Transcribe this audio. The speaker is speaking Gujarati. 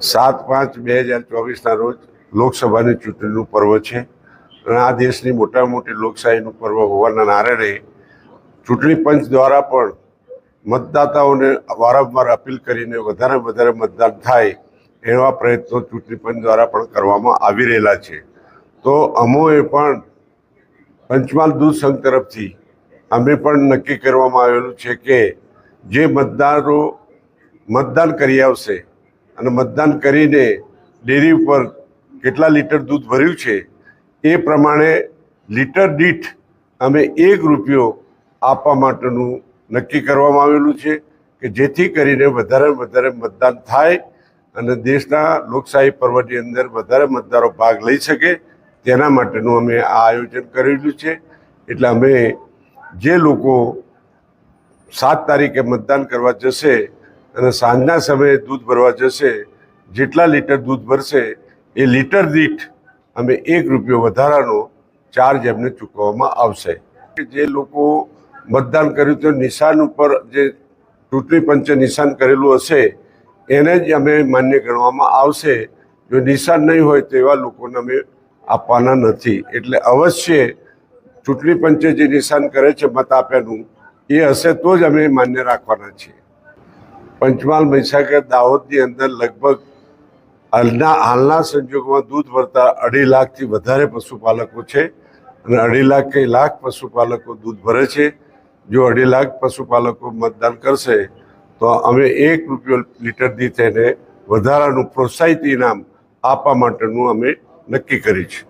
સાત પાંચ બે હજાર ચોવીસના રોજ લોકસભાની ચૂંટણીનું પર્વ છે. અને આ દેશની મોટા મોટી લોકશાહીનું પર્વ હોવાના નારણે ચૂંટણી પંચ દ્વારા પણ મતદાતાઓને વારંવાર અપીલ કરીને વધારે વધારે મતદાન થાય એવા પ્રયત્નો ચૂંટણી પંચ દ્વારા પણ કરવામાં આવી રહેલા છે. તો અમોએ પણ પંચમહાલ દૂધ સંઘ તરફથી અમે પણ નક્કી કરવામાં આવેલું છે કે જે મતદારો મતદાન કરી આવશે અને મતદાન કરીને ડેરી ઉપર કેટલા લીટર દૂધ ભર્યું છે, એ પ્રમાણે લીટર દીઠ અમે એક રૂપિયો આપવા માટેનું નક્કી કરવામાં આવેલું છે કે જેથી કરીને વધારે વધારે મતદાન થાય અને દેશના લોકશાહી પર્વની અંદર વધારે મતદારો ભાગ લઈ શકે, તેના માટેનું અમે આ આયોજન કરેલું છે. એટલે અમે જે લોકો સાત તારીખે મતદાન કરવા જશે અને સાંજના સમયે દૂધ ભરવા જશે, જેટલા લીટર દૂધ ભરશે, એ લીટર દીઠ અમે એક રૂપિયો વધારાનો ચાર્જ એમને ચૂકવવામાં આવશે. જે લોકો મતદાન કર્યું તો નિશાન ઉપર જે ચૂંટણી પંચે નિશાન કરેલું હશે, એને જ અમે માન્ય ગણવામાં આવશે. જો નિશાન નહીં હોય, તો એવા લોકોને અમે આપવાના નથી. એટલે અવશ્ય ચૂંટણી પંચે જે નિશાન કરે છે મત આપ્યાનું, એ હશે તો જ અમે માન્ય રાખવાના છીએ. પંચમહાલ મહીસાગર દાહોદની અંદર લગભગ હાલના હાલના સંજોગોમાં દૂધ ભરતા અઢી લાખથી વધારે પશુપાલકો છે અને અઢી લાખ કે લાખ પશુપાલકો દૂધ ભરે છે. જો અઢી લાખ પશુપાલકો મતદાન કરશે, તો અમે એક રૂપિયો લીટર તેને વધારાનું પ્રોત્સાહિત ઇનામ આપવા માટેનું અમે નક્કી કરી છે.